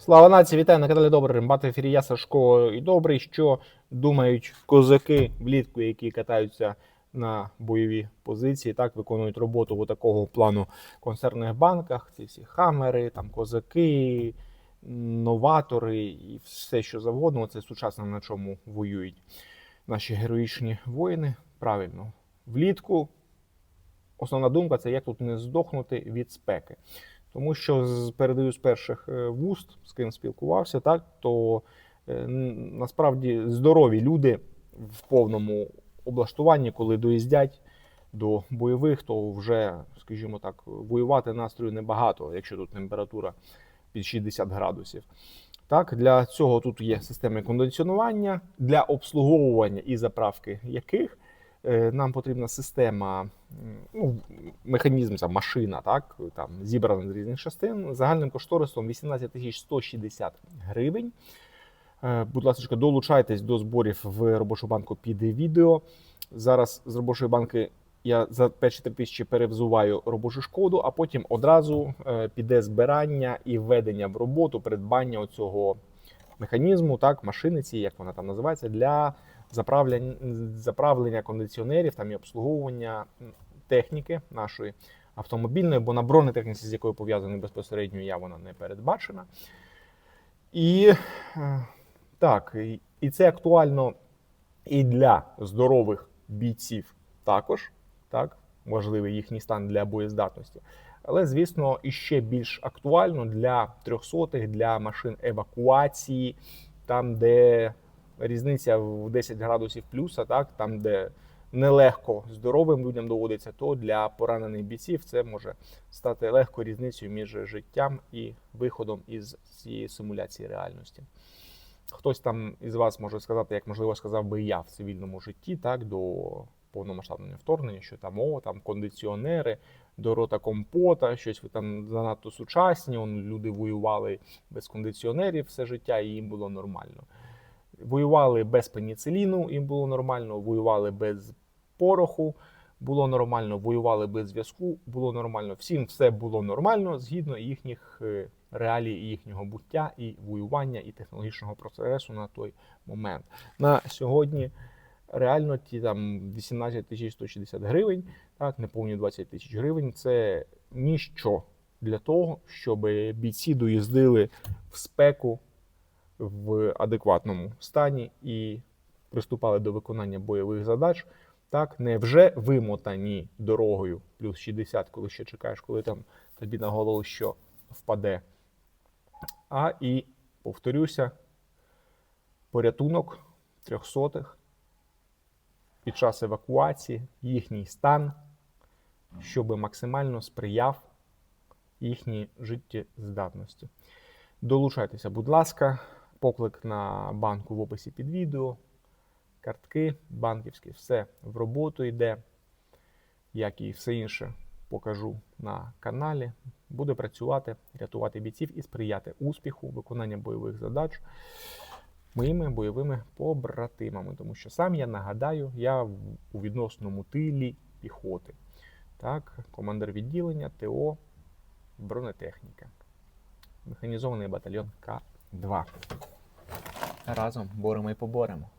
Слава нації, вітаю на каналі Добрий Римбат ефірі я Сашко і Добрий. Що думають козаки влітку, які катаються на бойові позиції, так виконують роботу у такого плану концерних банках. Ці всі хамери, там козаки, новатори і все, що завгодно. Це сучасно на чому воюють наші героїчні воїни. Правильно, влітку основна думка це як тут не здохнути від спеки. Тому що передаю з перших е, вуст, з ким спілкувався, так то е, насправді здорові люди в повному облаштуванні, коли доїздять до бойових, то вже, скажімо так, воювати настрою небагато, якщо тут температура під 60 градусів. Так, для цього тут є системи кондиціонування, для обслуговування і заправки яких нам потрібна система, ну, механізм, ця машина, так, там, зібрана з різних частин, загальним кошторисом 18 160 гривень. Е, Будь ласка, долучайтесь до зборів в робочу банку під відео. Зараз з робочої банки я за перші 3 тисячі перевзуваю робочу шкоду, а потім одразу е, піде збирання і введення в роботу, придбання оцього механізму, так, машини цієї, як вона там називається, для заправлення, заправлення кондиціонерів там і обслуговування техніки нашої автомобільної, бо на бронетехніці, з якою пов'язаний безпосередньо я, вона не передбачена. І е, так, і це актуально і для здорових бійців також, так, важливий їхній стан для боєздатності. Але, звісно, і ще більш актуально для трьохсотих, для машин евакуації, там, де різниця в 10 градусів плюса, так, там, де нелегко здоровим людям доводиться, то для поранених бійців це може стати легко різницею між життям і виходом із цієї симуляції реальності. Хтось там із вас може сказати, як можливо сказав би я в цивільному житті, так до повномасштабного вторгнення, що там о, там кондиціонери, до рота компота, щось ви там занадто сучасні. Он люди воювали без кондиціонерів все життя, і їм було нормально. Воювали без пеніциліну, їм було нормально, воювали без пороху, було нормально, воювали без зв'язку, було нормально. Всім все було нормально згідно їхніх е, реалій, їхнього буття, і воювання, і технологічного процесу на той момент. На сьогодні реально ті там 18 тисяч 160 гривень, так, неповні 20 тисяч гривень це ніщо для того, щоб бійці доїздили в спеку в адекватному стані і приступали до виконання бойових задач. Так, не вже вимотані дорогою плюс 60, коли ще чекаєш, коли там тобі на голову що впаде. А і, повторюся, порятунок трьохсотих під час евакуації, їхній стан, щоб максимально сприяв їхній життєздатності. Долучайтеся, будь ласка, поклик на банку в описі під відео, картки банківські, все в роботу йде, як і все інше покажу на каналі. Буде працювати, рятувати бійців і сприяти успіху виконання бойових задач моїми бойовими побратимами. Тому що сам я нагадаю, я у відносному тилі піхоти. Так, командир відділення ТО бронетехніка. Механізований батальйон К2. Разом боремо і поборемо.